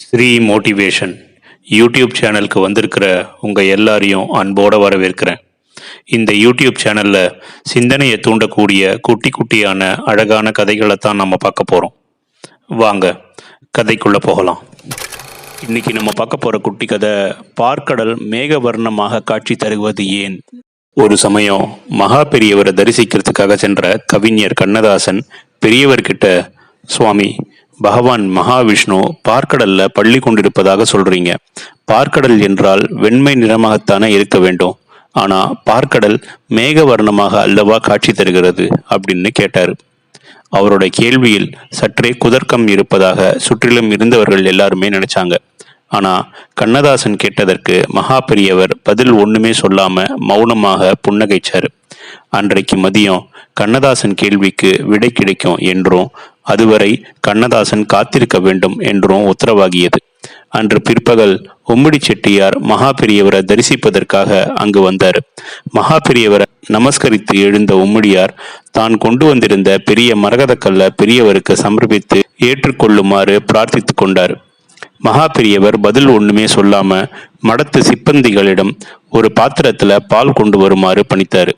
Sri motivation YouTube சேனலுக்கு வந்திருக்கிற உங்கள் எல்லாரையும் அன்போடு வரவேற்கிறேன். இந்த யூடியூப் சேனலில் சிந்தனையை தூண்டக்கூடிய குட்டி குட்டியான அழகான கதைகளை தான் நம்ம பார்க்க போகிறோம் வாங்க கதைக்குள்ளே போகலாம். இன்னைக்கு நம்ம பார்க்க போகிற குட்டி கதை பார்க்கடல் மேகவர்ணமாக காட்சி தருவது ஏன்? ஒரு சமயம் மகா பெரியவரை தரிசிக்கிறதுக்காக சென்ற கவிஞர் கண்ணதாசன் பெரியவர்கிட்ட சுவாமி பகவான் மகாவிஷ்ணு பார்க்கடல்ல பள்ளி கொண்டிருப்பதாக சொல்றீங்க. பார்க்கடல் என்றால் வெண்மை நிறமாகத்தானே இருக்க வேண்டும். ஆனா பார்க்கடல் மேகவர்ணமாக அல்லவா காட்சி தருகிறது அப்படின்னு கேட்டாரு. அவருடைய கேள்வியில் சற்றே குதர்க்கம் இருப்பதாக சுற்றிலும் இருந்தவர்கள் எல்லாருமே நினைச்சாங்க. ஆனா கண்ணதாசன் கேட்டதற்கு மகா பெரியவர் பதில் ஒண்ணுமே சொல்லாம மௌனமாக புன்னகைச்சாரு. அன்றைக்கு மதியம் கண்ணதாசன் கேள்விக்கு விடை கிடைக்கும் என்றும் அதுவரை கண்ணதாசன் காத்திருக்க வேண்டும் என்றும் உத்தரவாகியது. அன்று பிற்பகல் உம்மிடி செட்டியார் மகா பெரியவரை தரிசிப்பதற்காக அங்கு வந்தார். மகா பெரியவரை நமஸ்கரித்து எழுந்த உம்மிடியார் தான் கொண்டு வந்திருந்த பெரிய மரகதக்கல்ல பெரியவருக்கு சமர்ப்பித்து ஏற்றுக்கொள்ளுமாறு பிரார்த்தித்து கொண்டார். மகா பெரியவர் பதில் ஒண்ணுமே சொல்லாம மடத்து சிப்பந்திகளிடம் ஒரு பாத்திரத்துல பால் கொண்டு வருமாறு பணித்தாரு.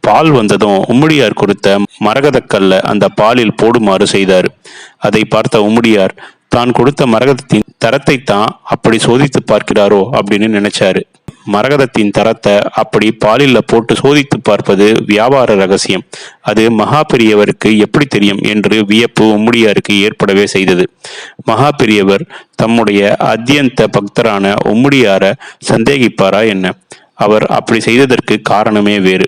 பால் வந்ததும் உம்முடியார் கொடுத்த மரகதக்கல்ல அந்த பாலில் போடுமாறு செய்தார். அதை பார்த்த உம்முடியார் தான் கொடுத்த மரகதத்தின் தரத்தை தான் அப்படி சோதித்து பார்க்கிறாரோ? அப்படின்னு நினைச்சாரு. மரகதத்தின் தரத்தை அப்படி பாலில் போட்டு சோதித்து பார்ப்பது வியாபார ரகசியம். அது மகா பெரியவருக்கு எப்படி தெரியும் என்று வியப்பு உம்முடியாருக்கு ஏற்படவே செய்தது. மகா பெரியவர் தம்முடைய அத்தியந்த பக்தரான உம்முடியார சந்தேகிப்பாரா என்ன? அவர் அப்படி செய்ததற்கு காரணமே வேறு.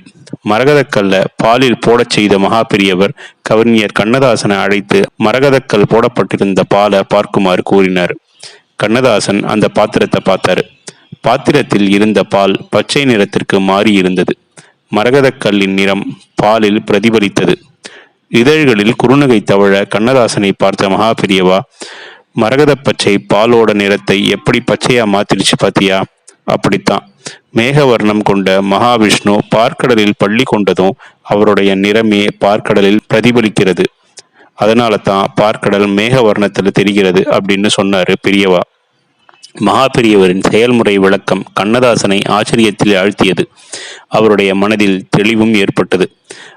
மரகதக்கல்ல பாலில் போடச் செய்த மகா பெரியவர் கவிஞர் கண்ணதாசனை அழைத்து மரகதக்கல் போடப்பட்டிருந்த பாலை பார்க்குமாறு கூறினார். கண்ணதாசன் அந்த பாத்திரத்தை பார்த்தாரு. பாத்திரத்தில் இருந்த பால் பச்சை நிறத்திற்கு மாறி இருந்தது மரகதக்கல்லின் நிறம் பாலில் பிரதிபலித்தது. இதழ்களில் குறுநகை தவழ கண்ணதாசனை பார்த்த மகா பெரியவா மரகத பச்சை பாலோட நிறத்தை எப்படி பச்சையா மாத்திருச்சு பாத்தியா? அப்படித்தான். மேகவர்ணம் கொண்ட மகாவிஷ்ணு பார்க்கடலில் பள்ளி கொண்டதும் அவருடைய நிறமே பார்க்கடலில் பிரதிபலிக்கிறது. அதனால தான் பார்க்கடல் மேகவர்ணத்தில் தெரிகிறது அப்படின்னு சொன்னாரு பெரியவா. மகா பெரியவரின் செயல்முறை விளக்கம் கண்ணதாசனை ஆச்சரியத்தில் ஆழ்த்தியது. அவருடைய மனதில் தெளிவும் ஏற்பட்டது.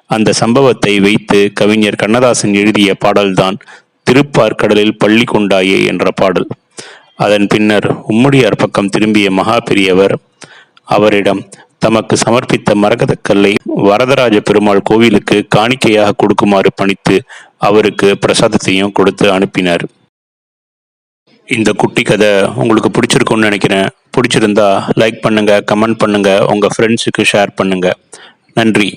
அந்த சம்பவத்தை வைத்து கவிஞர் கண்ணதாசன் எழுதிய பாடல்தான் திருப்பார்க்கடலில் பள்ளி கொண்டாயே என்ற பாடல். அதன் பின்னர் உம்முடியார் பக்கம் திரும்பிய மகா பெரியவர் அவரிடம் தமக்கு சமர்ப்பித்த மரகதக்கல்லை வரதராஜ பெருமாள் கோவிலுக்கு காணிக்கையாக கொடுக்குமாறு பணித்து அவருக்கு பிரசாதத்தையும் கொடுத்து அனுப்பினார். இந்த குட்டி கதை உங்களுக்கு பிடிச்சிருக்கும்னு நினைக்கிறேன். பிடிச்சிருந்தா லைக் பண்ணுங்க கமெண்ட் பண்ணுங்க உங்க ஃப்ரெண்ட்ஸுக்கு ஷேர் பண்ணுங்க. நன்றி.